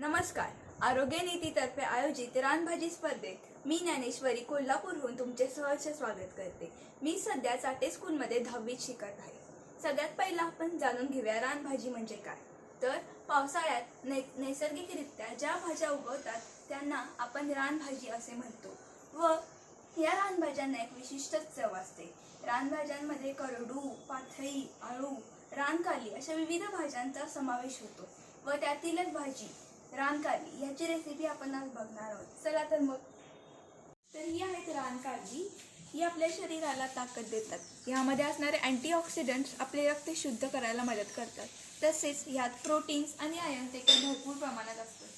नमस्कार. आरोग्य नीतीतर्फे आयोजित रानभाजी स्पर्धेत मी ज्ञानेश्वरी कोल्हापूरहून तुमचे सहर्ष स्वागत करते. मी सध्या चाटे स्कूलमध्ये दहावीत शिकत आहे. सगळ्यात पहिला आपण जाणून घेऊया रानभाजी म्हणजे काय. तर पावसाळ्यात नै नैसर्गिकरित्या ज्या भाज्या उगवतात त्यांना आपण रानभाजी असे म्हणतो व या रानभाज्यांना एक विशिष्ट चव असते. रानभाज्यांमध्ये करडू पाथळी आळू रानकाली अशा विविध भाज्यांचा समावेश होतो व त्यातीलच भाजी रानकाली ह्याची रेसिपी आपण आज बघणार आहोत. चला तर मग. तर ही आहेत रानकाली ही आपल्या शरीराला ताकद देतात. यामध्ये असणारे अँटीऑक्सिडंट्स आपले रक्त शुद्ध करायला मदत करतात. तसेच यात प्रोटीन्स आणि आयर्न देखील भरपूर प्रमाणात असतात.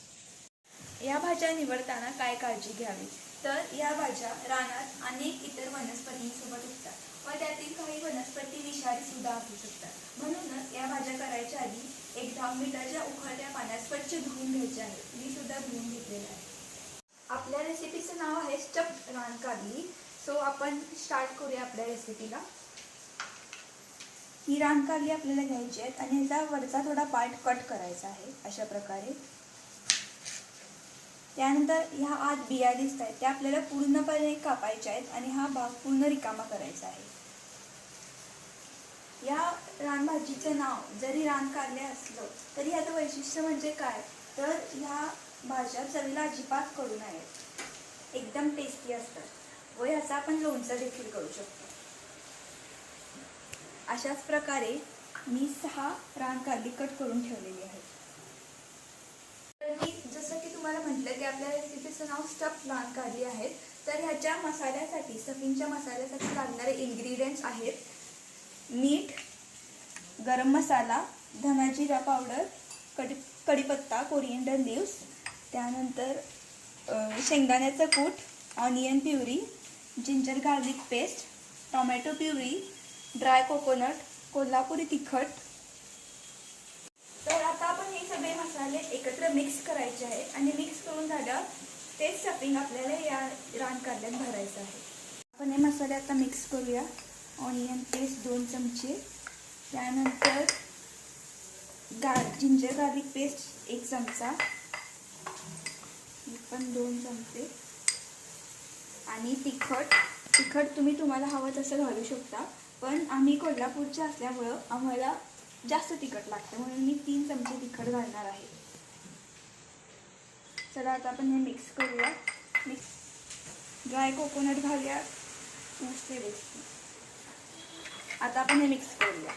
या भाज्या निवडताना काय काळजी घ्यावी? तर या भाज्या रानात अनेक इतर वनस्पतींसोबत उगतात व त्यातील काही वनस्पती विषारी सुद्धा असू शकतात. म्हणूनच या भाज्या करायच्या आधी एक मिठाच्या उखळत्या पाण्यात स्वच्छ धुवून घ्यायचे आहे. मी सुद्धा धुवून घेतलेलं आहे. आपल्या रेसिपीचं नाव आहे स्टफ रानकारली सो आपण स्टार्ट करूया आपल्या रेसिपीला. ही रानकारली आपल्याला घ्यायची आहेत आणि याचा वरचा थोडा पार्ट कट करायचा आहे अशा प्रकारे. त्यानंतर ह्या आत बिया दिसत आहेत त्या आपल्याला पूर्णपणे कापायच्या आहेत आणि हा भाग पूर्ण रिकामा करायचा आहे. या रानभाजीचं नाव जरी रान काढले असलं तरी याचं वैशिष्ट्य म्हणजे काय? तर ह्या भाज्या चवीला अजिबात करू नाहीत एकदम टेस्टी असतात. व ह्याचा आपण लोणचं देखील करू शकतो. अशाच प्रकारे मी सहा रान काढली कट करून ठेवलेली आहेत. तुम्हाला म्हटलं की आपल्या रेसिपीचं नाव स्टफ रानकारली आहे. तर ह्याच्या मसाल्यासाठी स्टफिंगच्या मसाल्यासाठी लागणारे इन्ग्रेडियंट्स आहेत मीठ गरम मसाला धना जिरा पावडर कडी कढीपत्ता कोरिएंडर लिव्स त्यानंतर शेंगदाण्याचं कूट onion puree ginger garlic paste tomato puree dry coconut Kolhapuri तिखट तर आता आपण हे सगळे मसाले एकत्र मिक्स करायचे आहेत आणि मिक्स करून झालं ते स्टफिंग आपल्याला या रानकारल्यात भरायचं आहे. आपण हे मसाले आता मिक्स करूया. ऑनियन पेस्ट दोन चमचे. त्यानंतर गार जिंजर गार्लिक पेस्ट एक चमचा. हे पण दोन चमचे. आणि तिखट. तिखट तुम्ही तुम्हाला हवं तसं घालू शकता. पण आम्ही कोल्हापूरच्या असल्यामुळं आम्हाला जास्त तिखट लागतं म्हणून मी तीन चमचे तिखट घालणार आहे. चला आता आपण हे मिक्स करूया. मिक्स ड्राय कोकोनट घालूया. ऊस रेसिपी आता आपण हे मिक्स करूया.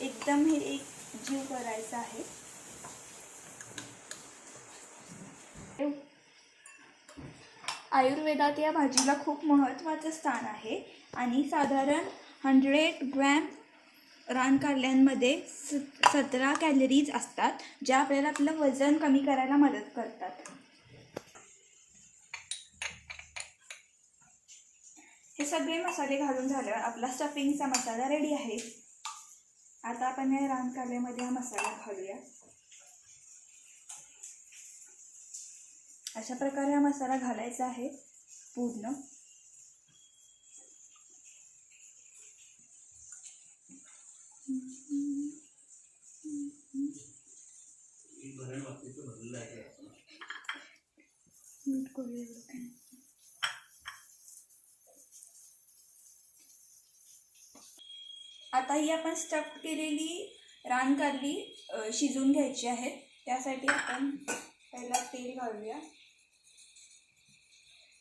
एकदम हे एक जीव करायचा आहे. आयुर्वेदात या भाजीला खूप महत्त्वाचं स्थान आहे आणि साधारण हंड्रेड ग्रॅम रानकारल्यांमध्ये स सतरा कॅलरीज असतात ज्या आपल्याला आपलं वजन कमी करायला मदत करतात. हे सगळे मसाले घालून झाल्यावर आपला स्टफिंगचा मसाला रेडी आहे. आता आपण या रानकारल्यामध्ये हा मसाला घालूया. अशा प्रकारे हा मसाला घालायचा आहे पूर्ण मीठ करूया एवढं. आता ही आपण स्टफ केलेली रानकारली अ, शिजवून घ्यायची आहे. त्यासाठी आपण पहिला तेल घालूया.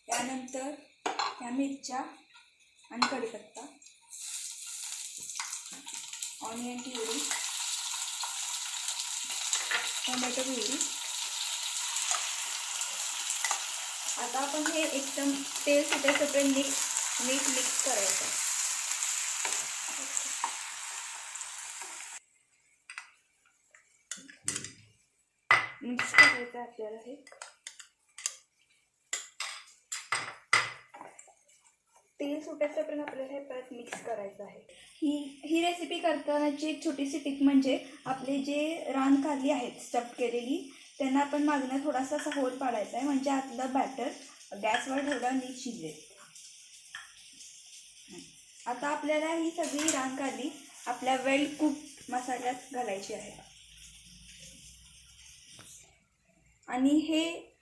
त्यानंतर त्या मिरच्या आणि कढीपत्ता ऑनियन प्युरी टोमॅटो प्युरी आता आपण हे एकदम तेल सुटेपर्यंत मिक्स मीठ मिक्स कराए मिक्स करायचं अपने तेल सुटेपर्यंत आपल्याला हे परत मिक्स करायचं आहे. ही ही रेसिपी करतानाची एक छोटीशी टिप म्हणजे आपले जे रान खाली आहेत स्टफ केलेली त्यांना आपण मागणं थोडासा असा होल पाडायचा आहे. म्हणजे आतलं बॅटर गॅसवर ठेवलं नीट शिजले. आता आपल्याला ही सगळी रान कारली आपल्या वेल कुक मसाल्यात घालायची आहे. आणि हे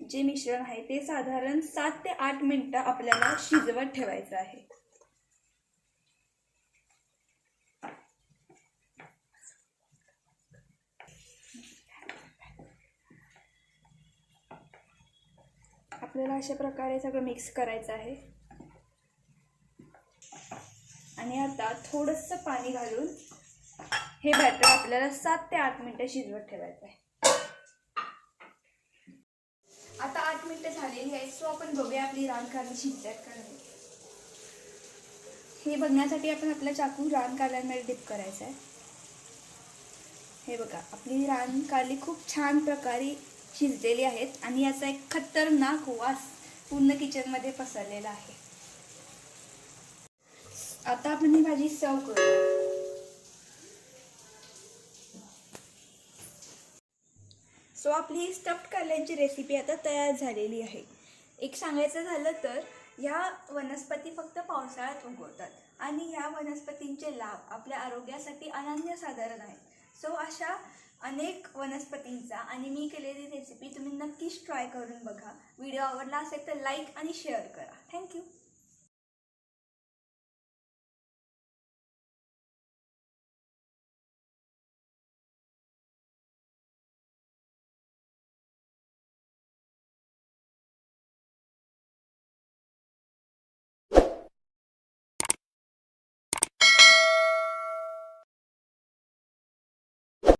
जे मिश्रण आहे ते साधारण सात ते आठ मिनटं आपल्याला शिजवत ठेवायचं आहे. आपल्याला अशा प्रकारे सगळं मिक्स करायचं आहे. आणि आता थोडंसं पाणी घालून हे बॅटर आपल्याला सात ते आठ मिनटं शिजवत ठेवायचं आहे. आता आठ मिनिटं झालेली आहेत सो आपण बघूया आपली रान कारली शिजतात का नाही हे बघण्यासाठी आपण आपला चाकू रान कारल्यांमध्ये डिप करायचा आहे. हे बघा आपली रानकारली खूप छान प्रकारे शिजलेली आहेत आणि याचा एक खतरनाक वास पूर्ण किचनमध्ये पसरलेला आहे. आता आपण ही भाजी सर्व करू सो आपली ही स्टफ्ड कारल्यांची रेसिपी आता तयार झालेली आहे. एक सांगायचं झालं तर ह्या वनस्पती फक्त पावसाळ्यात उगवतात आणि ह्या वनस्पतींचे लाभ आपल्या आरोग्यासाठी अनन्यसाधारण आहेत. सो अशा अनेक वनस्पतींचा आणि मी केलेली रेसिपी तुम्ही नक्कीच ट्राय करून बघा. व्हिडिओ आवडला असेल तर लाईक आणि शेअर करा. थँक्यू